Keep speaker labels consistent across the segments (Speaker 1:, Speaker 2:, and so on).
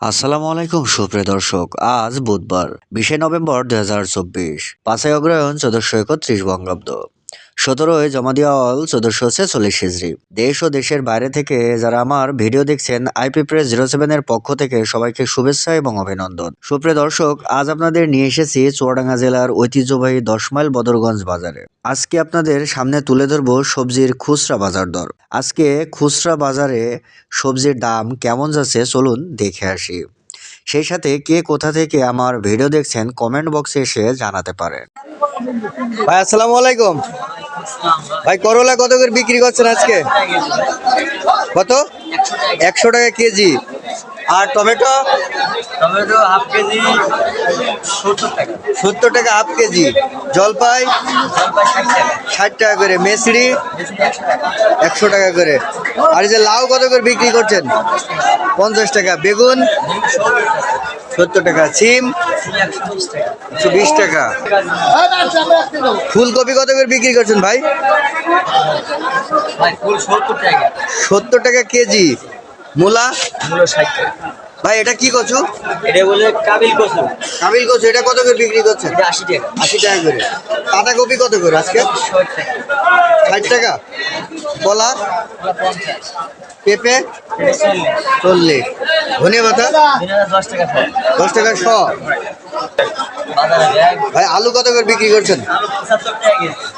Speaker 1: আসসালামু আলাইকুম, সুপ্রিয় দর্শক। আজ বুধবার, বিশে নভেম্বর দু হাজার চব্বিশ, পাঁচই অগ্রহায়ণ চোদ্দশো একত্রিশ বঙ্গাব্দ। সতেরোই জমাদিয়াল চোদ্দশো ছেচল্লিশ হিজড়ি। দেশ ও দেশের বাইরে থেকে যারা আমার ভিডিও দেখছেন আইপি প্রেস জিরো সেভেনের পক্ষ থেকে সবাইকে শুভেচ্ছা এবং অভিনন্দন। সুপ্রিয় দর্শক, আজ আপনাদের নিয়ে এসেছি চুয়াডাঙ্গা জেলার ঐতিহ্যবাহী দশ মাইল বদরগঞ্জ বাজারে। আজকে আপনাদের সামনে তুলে ধরবো সবজির খুচরা বাজার দর। আজকে খুচরা বাজারে সবজির দাম কেমন যাচ্ছে চলুন দেখে আসি। সেই সাথে কে কোথা থেকে আমার ভিডিও দেখছেন কমেন্ট বক্সে এসে জানাতে পারেন। ভাই, আসসালামু আলাইকুম। ভাই, করলা কত করে বিক্রি করছেন আজকে? কত? একশো টাকা কেজি। আর টমেটো?
Speaker 2: Tomato half KG. সত্তর টাকা।
Speaker 1: Half KG. জলপাই
Speaker 2: ষাট টাকা
Speaker 1: করে মেসরি
Speaker 2: বেশি একশো টাকা
Speaker 1: করে। আর এই যে লাউ কত করে বিক্রি করছেন? পঞ্চাশ টাকা। বেগুন সত্তর টাকা। সিম
Speaker 2: একশো বিশ টাকা।
Speaker 1: ফুলকপি কত করে বিক্রি করছেন ভাই?
Speaker 2: সত্তর টাকা।
Speaker 1: কেজি। মূলা
Speaker 2: মূল্য ষাট টাকা।
Speaker 1: ভাই এটা কি কচু?
Speaker 2: এটা বলে কাবিল কচু।
Speaker 1: কাবিল কচু এটা কত করে বিক্রি করছেন?
Speaker 2: এটা আশি টাকা।
Speaker 1: আশি টাকা করে। পাতাকপি কত করে আজকে?
Speaker 2: ষাট টাকা।
Speaker 1: কলা? পেঁপে?
Speaker 2: চল্লিশ।
Speaker 1: ধনিয়া পাতা?
Speaker 2: দশ টাকা
Speaker 1: শ। ভাই আলু কত করে বিক্রি করছেন?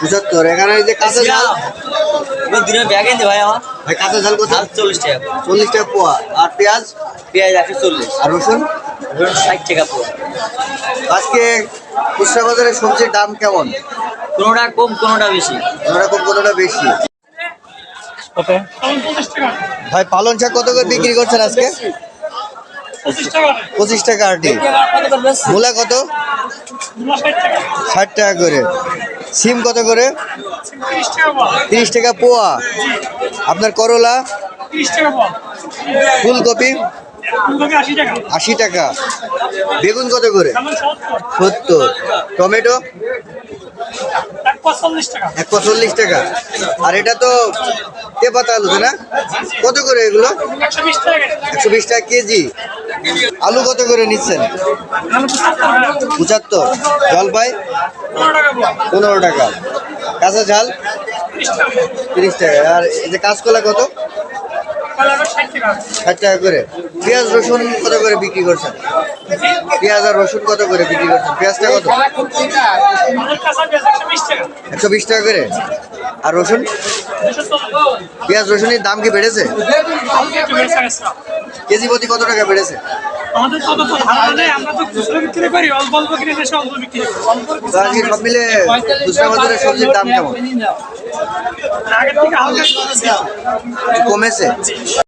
Speaker 2: পঁচাত্তর
Speaker 1: এখানে যে কাঁচা ঝাল।
Speaker 2: এবার দিনের ব্যাগ ভাই আমার।
Speaker 1: ভাই কাঁচা ঝাল
Speaker 2: ঝাল চল্লিশ টাকা।
Speaker 1: চল্লিশ টাকা পোয়া। আর পেঁয়াজ?
Speaker 2: পেঁয়াজ একশো চল্লিশ।
Speaker 1: আর রসুন?
Speaker 2: ধরুন ষাট টাকা পুরো।
Speaker 1: আজকে খুচরা বাজারে সবজির দাম কেমন?
Speaker 2: কোনোটা কম কোনোটা বেশি।
Speaker 1: কোনোরকম কোনোটা বেশি? ভাই পালন শাক কত করে বিক্রি করছেন আজকে? পঁচিশ টাকা। আরটি। মূলা কত? ষাট টাকা। করে। সিম কত করে? তিরিশ টাকা পোয়া। আপনার করলা? ফুলকপি? আশি টাকা। বেগুন কত করে? সত্তর। টমেটো? একশো চল্লিশ টাকা। আর এটা তো কে পাতা আলু না? কত করে এগুলো? একশো বিশ টাকা কেজি। আলু কত করে নিচ্ছেন? পঁচাত্তর জলপাই? পনেরো টাকা কাঁচা ঝাল? তিরিশ টাকা। আর এই যে কাঁচকলা কত? ষাট টাকা করে। পেঁয়াজ রসুন কত করে বিক্রি করছেন? পেঁয়াজ আর রসুন কত করে বিক্রি করছেন? পেঁয়াজটা কত? একশো বিশ টাকা। করে? আর রসুন? পেঁয়াজ রসুনের দাম কি বেড়েছে? কেজি প্রতি কত টাকা বেড়েছে?
Speaker 3: আমাদের তো অত ধারণা নেই আমরা তো খুচরো বিক্রি করি অল্প অল্প কিনে দেশে অল্প বিক্রি করি।
Speaker 1: সব মিলে খুচরা বাজারে সবজির দাম কেমন?
Speaker 3: আগের থেকে হালকা
Speaker 1: কমেছে?